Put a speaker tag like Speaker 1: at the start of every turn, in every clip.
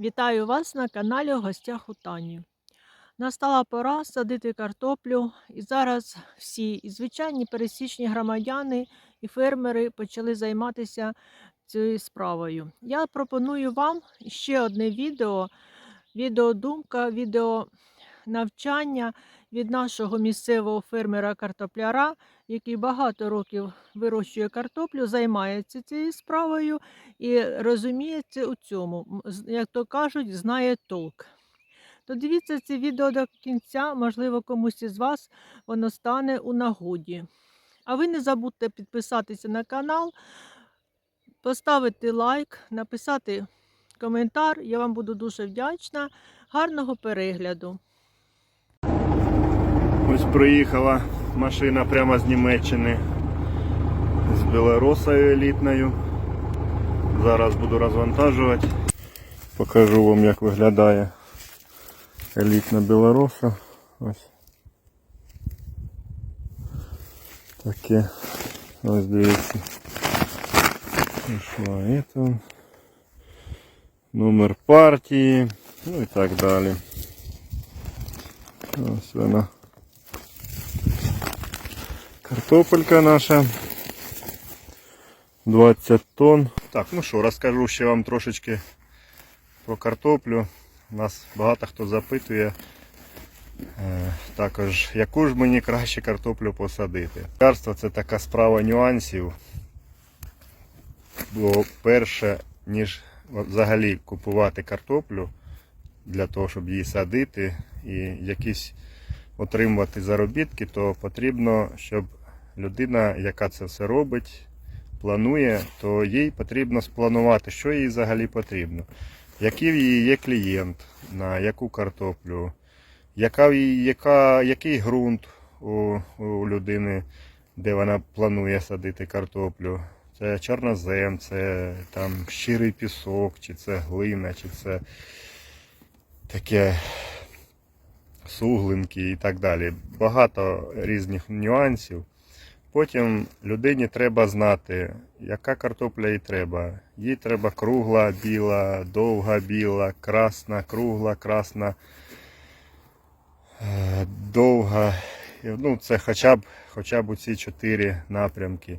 Speaker 1: Вітаю вас на каналі гостях у Тані. Настала пора садити картоплю, і зараз всі і звичайні пересічні громадяни і фермери почали займатися цією справою. Я пропоную вам ще одне відео, відеодумка, відео навчання від нашого місцевого фермера-картопляра, який багато років вирощує картоплю, займається цією справою і розуміється у цьому. Як то кажуть, знає толк. То дивіться це відео до кінця, можливо, комусь із вас воно стане у нагоді. А ви не забудьте підписатися на канал, поставити лайк, написати коментар. Я вам буду дуже вдячна. Гарного перегляду!
Speaker 2: Ось приїхала машина прямо з Німеччини з білоросою елітною. Зараз буду розвантажувати. Покажу вам як виглядає елітна білороса. Ось. Таке. Ось дивіться. Пішла это. Номер партії. Ну і так далі. Ось вона. Картопелька наша. 20 тонн. Так, ну що, розкажу ще вам трошечки про картоплю. Нас багато хто запитує. Е, Також, яку ж мені краще картоплю посадити. Карство це така справа нюансів. Бо перше, ніж взагалі купувати картоплю для того, щоб її садити і якісь отримувати заробітки, то потрібно, щоб людина, яка це все робить, планує, то їй потрібно спланувати, що їй взагалі потрібно. Який в її є клієнт, на яку картоплю, яка, яка, який ґрунт у, у людини, де вона планує садити картоплю. Це чорнозем, це там щирий пісок, чи це глина, чи це таке суглинки і так далі. Багато різних нюансів. Потім людині треба знати, яка картопля їй треба. Їй треба кругла, біла, довга біла, красна, кругла, красна, е, довга. Ну, це хоча б, хоча б ці чотири напрямки.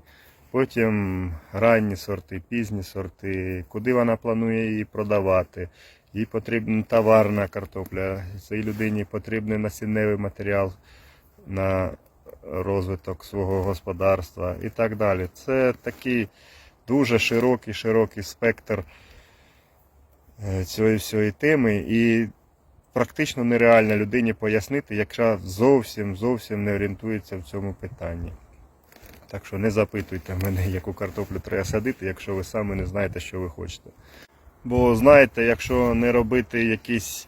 Speaker 2: Потім ранні сорти, пізні сорти, куди вона планує її продавати. Їй потрібна товарна картопля, цій людині потрібний насінневий матеріал на розвиток свого господарства і так далі. Це такий дуже широкий, широкий спектр е, цієї всієї теми. І практично нереально людині пояснити, якщо зовсім зовсім не орієнтується в цьому питанні. Так що не запитуйте мене, яку картоплю треба садити, якщо ви самі не знаєте, що ви хочете. Бо знаєте, якщо не робити якісь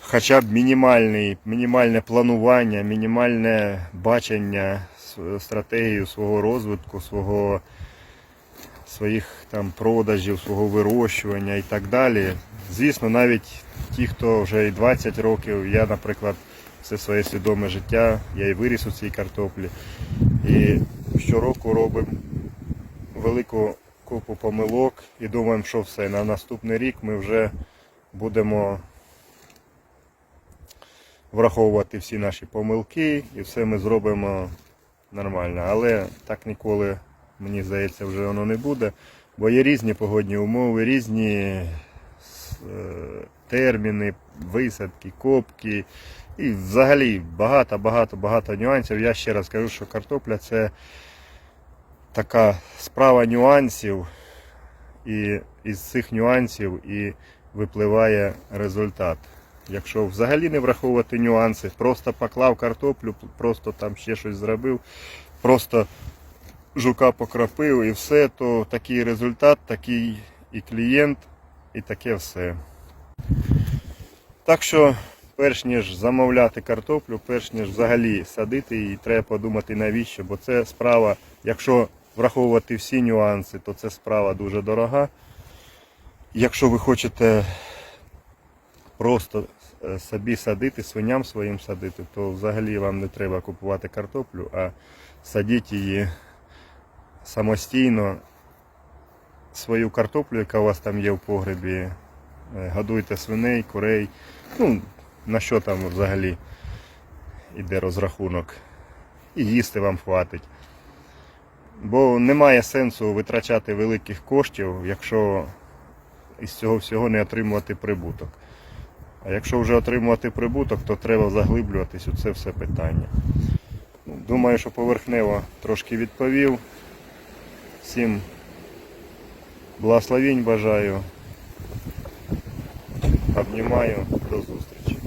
Speaker 2: хоча б мінімальний, мінімальне планування, мінімальне бачення, стратегію свого розвитку, свого, своїх там продажів, свого вирощування і так далі. Звісно, навіть ті, хто вже і 20 років, я, наприклад, все своє свідоме життя, я і виріс у цій картоплі. І щороку робимо велику купу помилок і думаємо, що все, на наступний рік ми вже будемо враховувати всі наші помилки і все ми зробимо нормально. Але так ніколи, мені здається, вже воно не буде. Бо є різні погодні умови, різні е, терміни, висадки, копки. І взагалі багато-багато-багато нюансів. Я ще раз кажу, що картопля це така справа нюансів, і із цих нюансів і випливає результат. Якщо взагалі не враховувати нюанси, просто поклав картоплю, просто там ще щось зробив, просто жука покропив і все, то такий результат, такий і клієнт, і таке все. Так що, перш ніж замовляти картоплю, перш ніж взагалі садити її, треба подумати навіщо, бо це справа, якщо враховувати всі нюанси, то це справа дуже дорога. Якщо ви хочете просто собі садити, свиням своїм садити, то взагалі вам не треба купувати картоплю, а садіть її самостійно, свою картоплю, яка у вас там є в погребі, Е, Годуйте свиней, курей. Ну, на що там взагалі іде розрахунок. І їсти вам хватить. Бо немає сенсу витрачати великих коштів, якщо із цього всього не отримувати прибуток. А якщо вже отримувати прибуток, то треба заглиблюватись у це все питання. Ну, Думаю, що поверхнево трошки відповів. Всім благословінь бажаю. Обнімаю. До зустрічі.